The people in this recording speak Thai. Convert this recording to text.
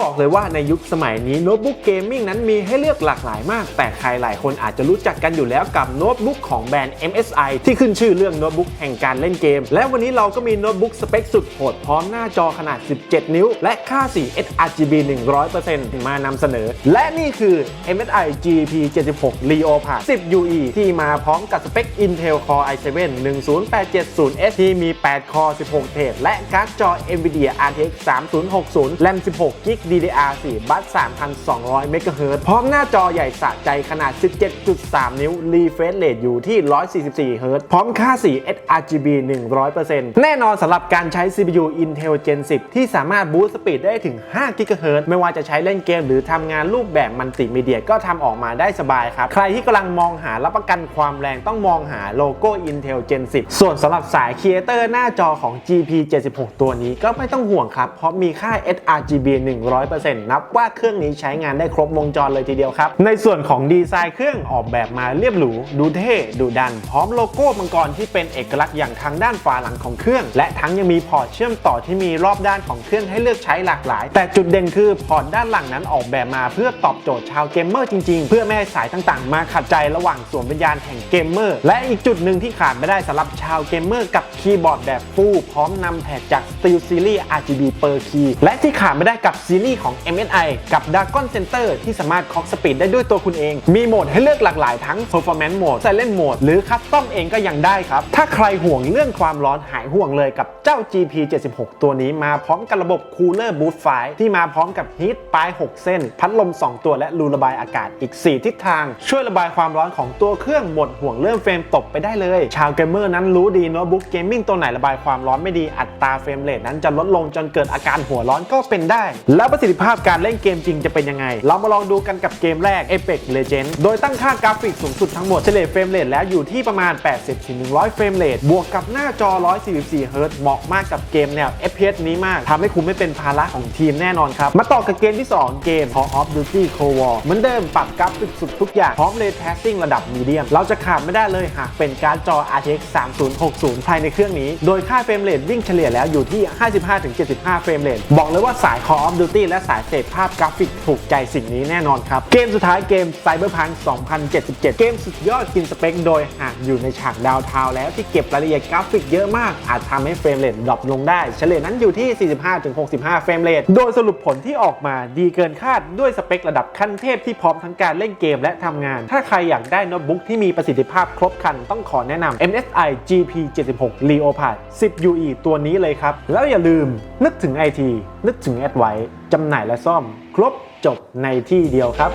บอกเลยว่าในยุคสมัยนี้โน้ตบุ๊กเกมมิ่งนั้นมีให้เลือกหลากหลายมาก แต่ใครหลายคนอาจจะรู้จักกันอยู่แล้วกับโน้ตบุ๊กของแบรนด์ MSI ที่ขึ้นชื่อเรื่องโน้ตบุ๊กแห่งการเล่นเกม และวันนี้เราก็มีโน้ตบุ๊กสเปคสุดโหดพร้อมหน้าจอขนาด 17 นิ้ว และค่าสี sRGB 100%มานำเสนอ และนี่คือ MSI GP 76 Leopard 10 UE ที่มาพร้อมกับสเปค Intel Core i7 10870S ที่มี 8 คอ 16 เทรดและการ์ดจอ NVIDIA RTX 3060 RAM 16 GB DDR4 บัส3,200 MHz พร้อมหน้าจอใหญ่สะใจขนาด 17.3 นิ้ว refresh rate อยู่ที่ 144 Hz พร้อมค่าสี sRGB 100%แน่นอนสำหรับการใช้ CPU Intel Gen 10 ที่สามารถบูสต์สปีดได้ถึง 5 GHz ไม่ว่าจะใช้เล่นเกมหรือทำงานรูปแบบมัลติมีเดียก็ทำออกมาได้สบายครับ ใครที่กำลังมองหารับประกันความแรงต้องมองหาโลโก้ Intel Gen 10 ส่วนสำหรับสายครีเอเตอร์หน้าจอของ GP 76 ตัวนี้ก็ไม่ต้องห่วงครับ เพราะมีค่า sRGB 100นับว่าเครื่องนี้ใช้งานได้ครบวงจรเลยทีเดียวครับ ในส่วนของดีไซน์เครื่องออกแบบมาเรียบหรูดูเท่ดูดัน พร้อมโลโก้มังกรที่เป็นเอกลักษณ์อย่างทางด้านฝาหลังของเครื่อง และทั้งยังมีพอร์ตเชื่อมต่อที่มีรอบด้านของเครื่องให้เลือกใช้หลากหลาย แต่จุดเด่นคือพอร์ตด้านหลังนั้นออกแบบมาเพื่อตอบโจทย์ชาวเกมเมอร์จริงๆ เพื่อไม่ให้สายต่างๆ มาขัดใจระหว่างสวมวิญญาณแห่งเกมเมอร์และอีกจุดหนึ่งที่ขาดไม่ได้สำหรับชาวเกมเมอร์กับคีย์บอร์ดแบบฟูพร้อมนำแท็กจาก Steel Series RGB per key และที่ขาดไม่ได้กับซีรีส์ของ MSI กับ Dragon Center ที่สามารถค็อกสปีดได้ด้วยตัวคุณเอง มีโหมดให้เลือกหลากหลายทั้ง Performance Mode Silent Mode หรือ Custom เองก็ยังได้ครับ ถ้าใครห่วงเรื่องความร้อนหายห่วงเลยกับเจ้า GP 76ตัวนี้มาพร้อมกับระบบ Cooler Boost ไฟที่มาพร้อมกับฮีทปลาย 6 เส้น พัดลม 2 ตัวและรูระบายอากาศอีก 4 ทิศทาง ช่วยระบายความร้อนของตัวเครื่องหมดห่วงเรื่องเฟรมตกไปได้เลย ชาวเกมเมอร์นั้นรู้ดีโน้ตบุ๊กเกมมิ่งตัวไหนระบายความร้อนไม่ดีอัตราเฟรมเรทนั้นจะลดลงจนเกิดอาการหัวร้อนก็เป็นได้แล้วประสิทธิภาพการเล่นเกมจริงจะเป็นยังไง เรามาลองดูกันกับเกมแรก Apex Legends โดยตั้งค่ากราฟิกสูงสุดทั้งหมดเฉลี่ยเฟรมเรทแล้วอยู่ที่ประมาณ 80-100 เฟรมเรทบวกกับหน้าจอ 144 เฮิรตซ์เหมาะมากกับเกมแนว FPS นี้มากทำให้คุณไม่เป็นภาระของทีมแน่นอนครับ มาต่อกับเกมที่ 2 เกม Call of Duty Cold War เหมือนเดิมปรับกราฟิกสุดทุกอย่างพร้อม Ray Tracing ระดับมีเดียม เราจะขาดไม่ได้เลยหากเป็นการ์ดจอ RTX 3060 ภายในเครื่องนี้ โดยค่าเฟรมเรทวิ่งเฉลี่ยแล้วอยู่ที่ 55-75 เฟรมเรทบอกเลยว่าสาย Call of Duty และสายเสพภาพกราฟิกถูกใจสิ่งนี้แน่นอนครับ เกมสุดท้ายเกม Cyberpunk 2077 เกมสุดยอดกินสเปคโดยหากอยู่ในฉากดาวเทาวแล้วที่เก็บรายละเอียดกราฟิกเยอะมาก อาจทำให้เฟรมเรทดรอปลงได้ เฉลี่ยนั้นอยู่ที่ 45-65 เฟรมเรทโดยสรุปผลที่ออกมาดีเกินคาดด้วยสเปคระดับขั้นเทพที่พร้อมทั้งการเล่นเกมและทำงาน ถ้าใครอยากได้โน้ตบุ๊กที่มีประสิทธิภาพครบครันต้องขอแนะนำ MSI GP 76 Leopard 10 UE ตัวนี้เลยครับ แล้วอย่าลืมนึกถึง IT นึกถึงแอดไว้จำหน่ายและซ่อม ครบจบในที่เดียวครับ